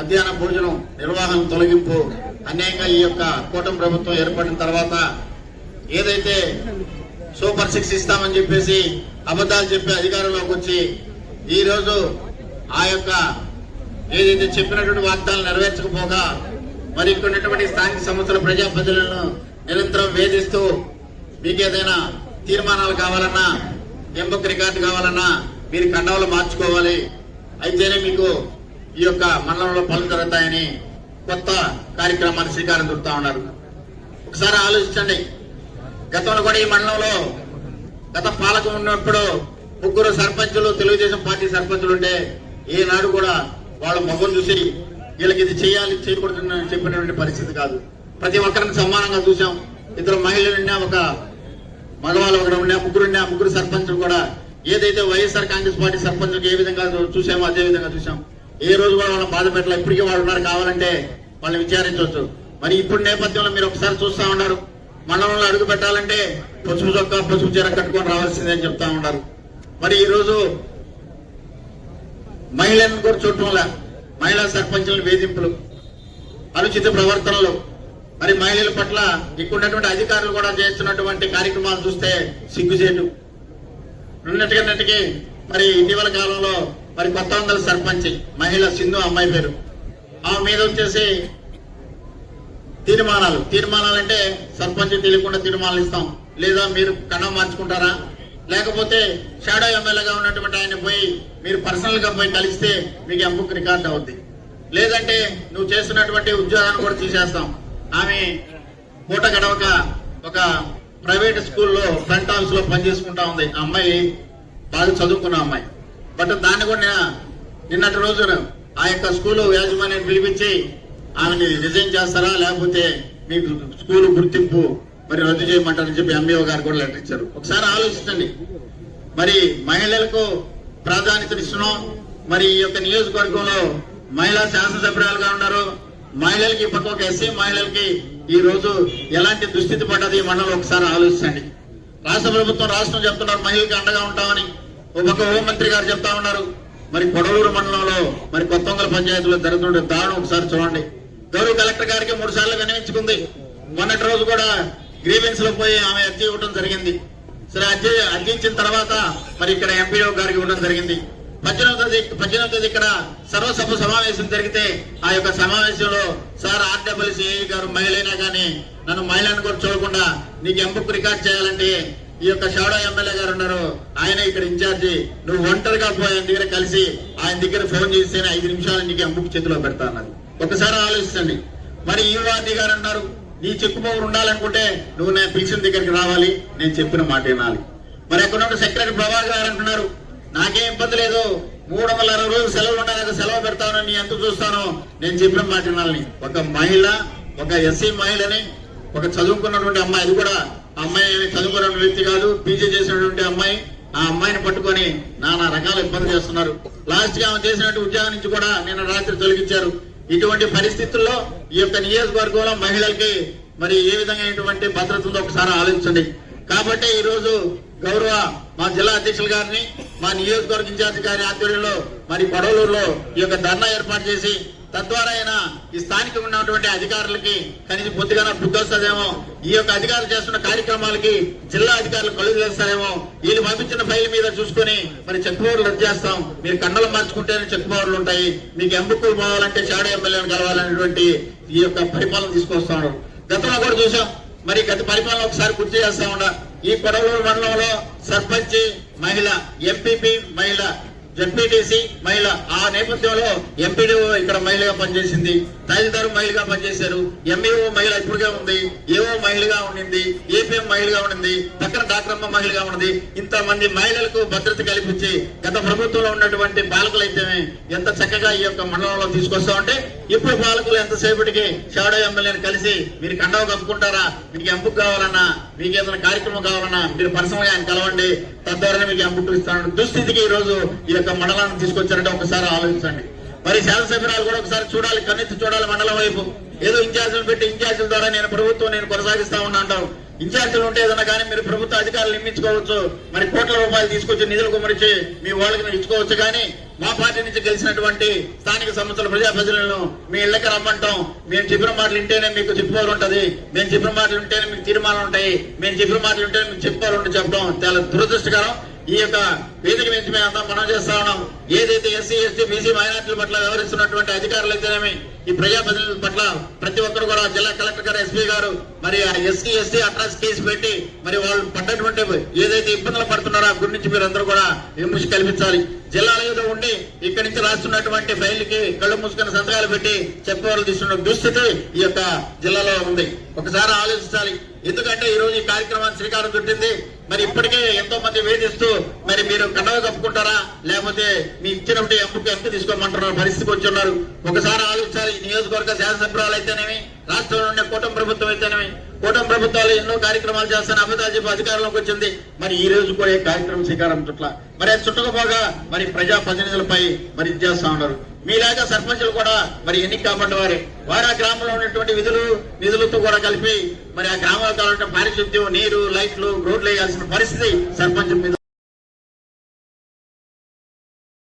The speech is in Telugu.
మధ్యాహ్న భోజనం నిర్వహణ తొలగింపు అన్యాయంగా ఈ యొక్క కూటమి ప్రభుత్వం ఏర్పడిన తర్వాత ఏదైతే సూపర్ సిక్స్ ఇస్తామని చెప్పేసి అబద్ధాలు చెప్పి అధికారంలోకి వచ్చి ఈరోజు ఆ యొక్క ఏదైతే చెప్పినటువంటి వాగ్దానాలు నెరవేర్చకపోగా మరి ఇక్కడ ఉన్నటువంటి స్థానిక సంస్థల ప్రజాప్రతినిధులను నిరంతరం వేధిస్తూ మీకు ఏదైనా తీర్మానాలు కావాలన్నా ఎంబక్ రికార్డు కావాలన్నా మీరు కండవలు మార్చుకోవాలి. అయితేనే మీకు ఈ యొక్క మండలంలో పనులు జరుగుతాయని కొత్త కార్యక్రమాన్ని శ్రీకారం చుడుతా ఉన్నారు. ఒకసారి ఆలోచించండి. గతంలో కూడా ఈ మండలంలో గత పాలకం ఉన్నప్పుడు ముగ్గురు సర్పంచులు తెలుగుదేశం పార్టీ సర్పంచులు ఉంటే ఈనాడు కూడా వాళ్ళ మొహం చూసి వీళ్ళకి ఇది చేయాలి చేయకూడదని చెప్పినటువంటి పరిస్థితి కాదు. ప్రతి ఒక్కరిని సమానంగా చూసాం ఇద్దరు మహిళలు ఉన్నా ఒక మగవాళ్ళు ఒకరు ఉన్నా ముగ్గురు ఉన్నా ముగ్గురు సర్పంచులు కూడా ఏదైతే వైఎస్ఆర్ కాంగ్రెస్ పార్టీ సర్పంచులకు ఏ విధంగా చూసామో అదే విధంగా చూసాం ఏ రోజు కూడా వాళ్ళని బాధ పెట్టాలి ఇప్పటికీ వాళ్ళు ఉన్నారు కావాలంటే వాళ్ళని విచారించవచ్చు. మరి ఇప్పుడు నేపథ్యంలో మీరు ఒకసారి చూస్తా ఉన్నారు. మండలంలో అడుగు పెట్టాలంటే పసుపు చొక్కా పసుపు చీర కట్టుకొని రావాల్సిందే అని చెప్తా ఉన్నారు. మరి ఈ రోజు మహిళలను కూడా చూడటంలా మహిళా సర్పంచుల వేధింపులు అనుచిత ప్రవర్తనలు. మరి మహిళల పట్ల ఇక్కడున్నటువంటి అధికారులు కూడా చేస్తున్నటువంటి కార్యక్రమాలు చూస్తే సిగ్గుచేటు. ఉన్నట్టుగా మరి ఇటీవల కాలంలో మరి కొత్త వందల సర్పంచ్ మహిళ సింధు అమ్మాయి పేరు. ఆమె మీద వచ్చేసి తీర్మానాలు. తీర్మానాలు అంటే సర్పంచ్ తెలియకుండా తీర్మానాలు ఇస్తాం. లేదా మీరు కణం మార్చుకుంటారా? లేకపోతే షాడో ఎమ్మెల్యేగా ఉన్నటువంటి ఆయన పోయి మీరు పర్సనల్గా పోయి కలిస్తే మీకు ఎంబుక్ రికార్డ్ అవుద్ది. లేదంటే నువ్వు చేస్తున్నటువంటి ఉద్యోగాన్ని కూడా తీసేస్తాం. ఆమె పూట గడవక ఒక ప్రైవేట్ స్కూల్లో ఫ్రంట్ హౌస్లో పనిచేసుకుంటా ఉంది. ఆ అమ్మాయి బాగా చదువుకున్న అమ్మాయి. బట్ దాన్ని కూడా నిన్నటి రోజున ఆ యొక్క స్కూల్ యాజమాన్యాన్ని పిలిపించి ఆమెని రిజైన్ చేస్తారా? లేకపోతే మీకు స్కూల్ గుర్తింపు మరి రద్దు చేయమంటారని చెప్పి ఎంబీఓ గారు కూడా లెటర్ ఇచ్చారు. ఒకసారి ఆలోచించండి. మరి మహిళలకు ప్రాధాన్యత ఇస్తున్నాం. మరి ఈ యొక్క నియోజకవర్గంలో మహిళా శాసనసభ్యురాలుగా ఉన్నారు. మహిళలకి పక్క ఒక ఎస్సీ మహిళలకి ఈ రోజు ఎలాంటి దుస్థితి పడ్డది మనం మండలం ఒకసారి ఆలోచించండి. రాష్ట్ర ప్రభుత్వం రాష్ట్రం చెప్తున్నారు మహిళలకు అండగా ఉంటామని. ఒక హోంమంత్రి గారు చెప్తా ఉన్నారు. మరి కొడలూరు మండలంలో మరి కొత్తొంగల పంచాయతీలో జరుగుతుండే దారుణం ఒకసారి చూడండి. గౌరవ కలెక్టర్ గారికి మూడు సార్లు వినియోగించుకుంది మొన్నటి రోజు కూడా గ్రీవెన్స్లో పోయి ఆమె అర్జీ ఇవ్వడం జరిగింది. సరే అర్జీ అర్జించిన తర్వాత మరి ఇక్కడ ఎంపీఓ గారికి ఇవ్వడం జరిగింది. పద్దెనిమిది తేదీ పద్దెనిమిది తేదీ ఇక్కడ సర్వసభ సమావేశం జరిగితే ఆ యొక్క సమావేశంలో సార్ ఆర్డబ్ల్యూసీ గారు మహిళైనా కానీ నన్ను మహిళను కూడా చూడకుండా నీకు ఎంబుక్ రికార్డ్ చేయాలంటే ఈ యొక్క షాడో ఎమ్మెల్యే గారు ఉన్నారు. ఆయన ఇక్కడ ఇన్ఛార్జి. నువ్వు ఒంటరిగా పోయి ఆయన దగ్గర కలిసి ఆయన దగ్గర ఫోన్ చేస్తేనే ఐదు నిమిషాలు నీకు ఎంబుక్ చేతిలో పెడతా అన్నది. ఒకసారి ఆలోచించండి. మరి ఈ వార్డి గారు అన్నారు నీ చెక్కుపోరు ఉండాలనుకుంటే నువ్వు నేను పిలిచిన దగ్గరికి రావాలి. నేను చెప్పిన మాట వినాలి. మరి అక్కడ ఉన్న సెక్రటరీ ప్రభాకర్ గారు అంటున్నారు నాకేం ఇబ్బంది లేదు. మూడు వందల అరవై రోజులు సెలవు ఉండడానికి సెలవు పెడతాను. నీ ఎంత చూస్తానో. నేను చెప్పిన మాట వినాలని ఒక మహిళ ఒక ఎస్సీ మహిళని ఒక చదువుకున్నటువంటి అమ్మాయి అది కూడా అమ్మాయి చదువుకున్న వ్యక్తి కాదు పీజీ చేసినటువంటి అమ్మాయి. ఆ అమ్మాయిని పట్టుకొని నానా రకాల ఇబ్బంది చేస్తున్నారు. లాస్ట్గా ఆమె చేసినట్టు ఉద్యోగం నుంచి కూడా నిన్న రాత్రి తొలగించారు. ఇటువంటి పరిస్థితుల్లో ఈ యొక్క నియోజకవర్గంలో మహిళలకి మరి ఏ విధమైనటువంటి భద్రత ఉందో ఒకసారి ఆలోచించండి. కాబట్టి ఈ రోజు గౌరవ మా జిల్లా అధ్యక్షులు గారిని మా నియోజకవర్గ ఇన్ఛార్జి గారి ఆధ్వర్యంలో మరి కొడవలూరులో ఈ యొక్క ధర్నా ఏర్పాటు చేసి తద్వారా అయినా ఈ స్థానిక ఉన్నటువంటి అధికారులకి కనీసం పొద్దుగానే బుద్ధొస్తుందేమో ఈ యొక్క అధికారులు చేస్తున్న కార్యక్రమాలకి జిల్లా అధికారులు కళ్ళు చేస్తారేమో వీళ్ళు పంపించిన ఫైల్ మీద చూసుకొని మరి చెక్ పవర్లు రద్దు చేస్తాం. మీరు కండలు మార్చుకుంటేనే చెక్ పవర్లు ఉంటాయి. మీకు ఎంబుక్కులు పోవాలంటే షాడో ఎమ్మెల్యేని కలవాలనేటువంటి ఈ యొక్క పరిపాలన తీసుకొస్తాడు గతంలో కూడా చూసాం. మరి గత పరిపాలన ఒకసారి గుర్తు చేస్తా ఉన్నా. ఈ కొడవలూరు మండలంలో సర్పంచ్ మహిళ ఎంపీపీ మహిళ జడ్పీటీసీ మహిళ. ఆ నేపథ్యంలో ఎంపీడీఓ ఇక్కడ మహిళగా పనిచేసింది. తహసీల్దారు మహిళగా పనిచేశారు. ఎంఈఓ మహిళ ఇప్పుడుగా ఉంది. ఏఓ మహిళగా ఉండింది. ఏపీఎం మహిళగా ఉండింది. పక్కన డాక్టర్ మహిళగా ఉన్నది ఇంతమంది మహిళలకు భద్రత కల్పించి గత ప్రభుత్వంలో ఉన్నటువంటి పాలకులు అయితే ఎంత చక్కగా ఈ యొక్క మండలంలో తీసుకొస్తా ఉంటే ఇప్పుడు పాలకులు ఎంతసేపటికి షాడో ఎమ్మెల్యేని కలిసి మీరు కండవ కప్పుకుంటారా? మీకు ఎంపుకు కావాలన్నా మీకు ఏదైనా కార్యక్రమం కావాలన్నా మీరు పర్సనల్గా ఆయన కలవండి. తద్వారా మీకు ఎంపుకు ఇస్తాను దుస్థితికి ఈ రోజు ఈ యొక్క మండలాన్ని తీసుకొచ్చారంటే ఒకసారి ఆలోచించండి. మరి శాసనసభ్యురాలు కూడా ఒకసారి చూడాలి కన్నెత్తి చూడాలి మండలం వైపు. ఏదో ఇన్ఛార్జీలు పెట్టి ఇన్ఛార్జీల ద్వారా నేను ప్రభుత్వం నేను కొనసాగిస్తా ఉన్నా అంటారు ఇన్ఛార్జీలు ఉంటే ఏదన్నా కానీ మీరు ప్రభుత్వ అధికారులు నియమించుకోవచ్చు. మరి కోట్ల రూపాయలు తీసుకొచ్చి నిధులు కుమరించి మీ వాళ్ళకి మీరు ఇచ్చుకోవచ్చు కానీ మా పార్టీ నుంచి గెలిచినటువంటి స్థానిక సంస్థల ప్రజా ప్రజలను మీ ఇళ్ళకి రమ్మంటాం. మేము చెప్పిన మాటలు వింటేనే మీకు చెప్పుకోవాలి ఉంటది. మేము చెప్పిన మాటలు ఉంటేనే మీకు తీర్మానాలు ఉంటాయి. మేము చెప్పిన మాటలు ఉంటేనే మీకు చెప్పుకోవాలి ఉంటుంది చెప్పడం చాలా దురదృష్టకరం. ఈ యొక్క వేదిక నుంచి మేము అంతా మనం చేస్తా ఉన్నాం. ఏదైతే ఎస్సీ ఎస్టీ బీసీ మైనార్టీల పట్ల వ్యవహరిస్తున్నటువంటి అధికారులు అయితేనేమి ఈ ప్రజాప్రతినిధుల పట్ల ప్రతి ఒక్కరు కూడా జిల్లా కలెక్టర్ గారు ఎస్పీ గారు మరి ఎస్సీ ఎస్టీ అట్రాస్ కేసు పెట్టి మరి వాళ్ళు పడ్డటువంటి ఏదైతే ఇబ్బందులు పడుతున్నారో ఆ గురించి మీరు అందరూ కూడా విమర్శ కల్పించాలి. జిల్లాలో ఏదో ఉండి ఇక్కడి నుంచి రాస్తున్నటువంటి ఫైల్కి కళ్ళు మూసుకుని సంతకాలు పెట్టి చెప్పేవాళ్ళు తీసుకున్న దుస్థితి ఈ యొక్క జిల్లాలో ఉంది. ఒకసారి ఆలోచించాలి. ఎందుకంటే ఈ రోజు ఈ కార్యక్రమాన్ని శ్రీకారం చుట్టింది. మరి ఇప్పటికే ఎంతో మంది వేధిస్తూ మరి మీరు కండవ కప్పుకుంటారా? లేకపోతే మీ ఇచ్చినప్పుడు ఎంపిక ఎంపీ తీసుకోమంటున్నారు పరిస్థితికి వచ్చి ఉన్నారు ఒకసారి ఆలోచించాలి నియోజకవర్గ శాసనసభ్యురాలు అయితేనేమి రాష్ట్రంలో ఉండే కూటమి ప్రభుత్వం అయితేనేమి. కూటమి ప్రభుత్వాలు ఎన్నో కార్యక్రమాలు చేస్తాను అమితాబ్ చెప్పి అధికారంలోకి వచ్చింది. మరి ఈ రోజు కూడా ఈ కార్యక్రమం శ్రీకారం చుట్ల. మరి అది చుట్టకపోగా మరి ప్రజా ప్రతినిధులపై మరి ఇది చేస్తా ఉన్నారు. మీలాగా సర్పంచులు కూడా మరి ఎన్నిక కాబట్టి వారే. వారు ఆ గ్రామంలో ఉన్నటువంటి విధులు నిధులతో కూడా కలిపి మరి ఆ గ్రామాలకు కావాలంటే పారిశుద్ధ్యం నీరు లైట్లు రోడ్లు వేయాల్సిన పరిస్థితి సర్పంచ్ మీద